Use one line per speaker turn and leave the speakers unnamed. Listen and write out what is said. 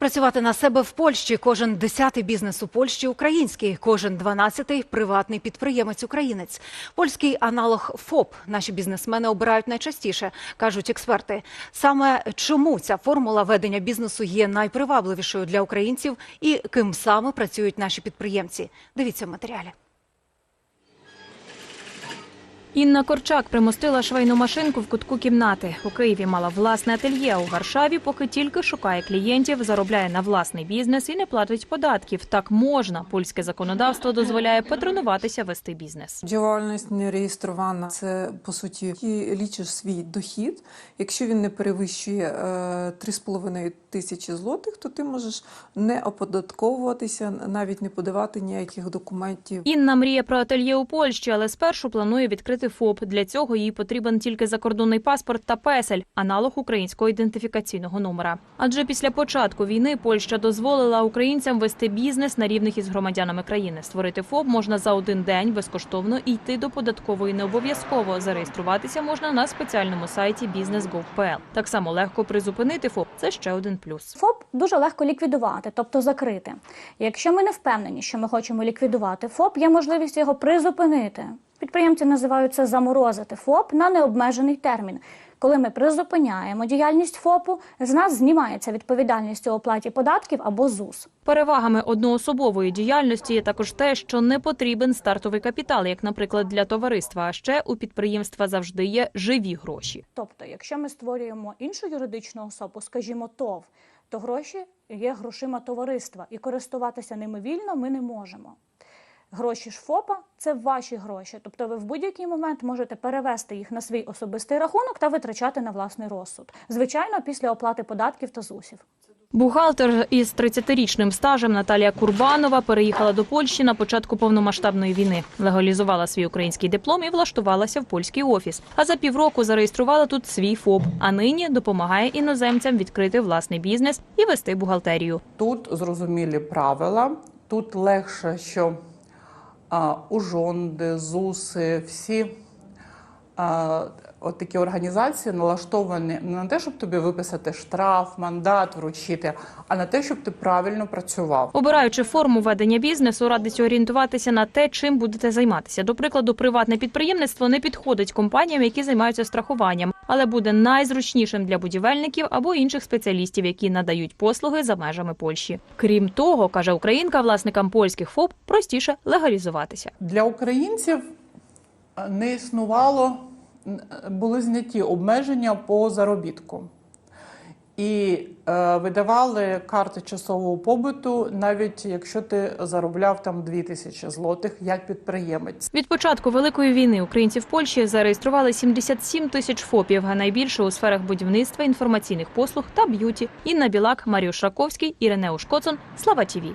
Працювати на себе в Польщі. Кожен десятий бізнес у Польщі український, кожен дванадцятий приватний підприємець українець. Польський аналог ФОП наші бізнесмени обирають найчастіше, кажуть експерти. Саме чому ця формула ведення бізнесу є найпривабливішою для українців і ким саме працюють наші підприємці? Дивіться в матеріалі.
Інна Корчак примостила швейну машинку в кутку кімнати. У Києві мала власне ательє. У Варшаві поки тільки шукає клієнтів, заробляє на власний бізнес і не платить податків. Так можна. Польське законодавство дозволяє патронуватися вести бізнес.
Діяльність не реєстрована. Це по суті ти лічиш свій дохід. Якщо він не перевищує е, 3,5 тисячі злотих, то ти можеш не оподатковуватися, навіть не подавати ніяких документів.
Інна мріє про ательє у Польщі, але спершу планує відкрити ФОП. Для цього їй потрібен тільки закордонний паспорт та песель, аналог українського ідентифікаційного номера. Адже після початку війни Польща дозволила українцям вести бізнес на рівних із громадянами країни. Створити ФОП можна за один день безкоштовно і йти до податкової не обов'язково. Зареєструватися можна на спеціальному сайті business.gov.pl. Так само легко призупинити ФОП. Це ще один плюс.
ФОП дуже легко ліквідувати, тобто закрити. Якщо ми не впевнені, що ми хочемо ліквідувати ФОП, є можливість його призупинити. Підприємці називають це заморозити ФОП на необмежений термін. Коли ми призупиняємо діяльність ФОПу, з нас знімається відповідальність у оплаті податків або ЗУС.
Перевагами одноособової діяльності є також те, що не потрібен стартовий капітал, як, наприклад, для товариства. А ще у підприємства завжди є живі гроші.
Тобто, якщо ми створюємо іншу юридичну особу, скажімо, ТОВ, то гроші є грошима товариства, і користуватися ними вільно ми не можемо. Гроші ж ФОПа це ваші гроші, тобто ви в будь-який момент можете перевести їх на свій особистий рахунок та витрачати на власний розсуд. Звичайно, після оплати податків та ЗУСів.
Бухгалтер із 30-річним стажем Наталія Курбанова переїхала до Польщі на початку повномасштабної війни. Легалізувала свій український диплом і влаштувалася в польський офіс. А за півроку зареєструвала тут свій ФОП. А нині допомагає іноземцям відкрити власний бізнес і вести бухгалтерію.
Тут зрозумілі правила, тут легше, що ужонди, ЗУСи, всі от такі організації налаштовані не на те, щоб тобі виписати штраф, мандат, вручити, а на те, щоб ти правильно працював.
Обираючи форму ведення бізнесу, радить орієнтуватися на те, чим будете займатися. До прикладу, приватне підприємництво не підходить компаніям, які займаються страхуванням, але буде найзручнішим для будівельників або інших спеціалістів, які надають послуги за межами Польщі. Крім того, каже українка, власникам польських ФОП простіше легалізуватися.
Для українців е, не існувало, були зняті обмеження по заробітку. І е, видавали карти часового побуту, навіть якщо ти заробляв там 2 тисячі злотих як підприємець.
Від початку великої війни українці в Польщі зареєстрували 77 тисяч ФОПів, а найбільше у сферах будівництва, інформаційних послуг та б'юті. Інна Білак, Маріуш Раковський, Іринеуш Коцон. Слава ТІВІ.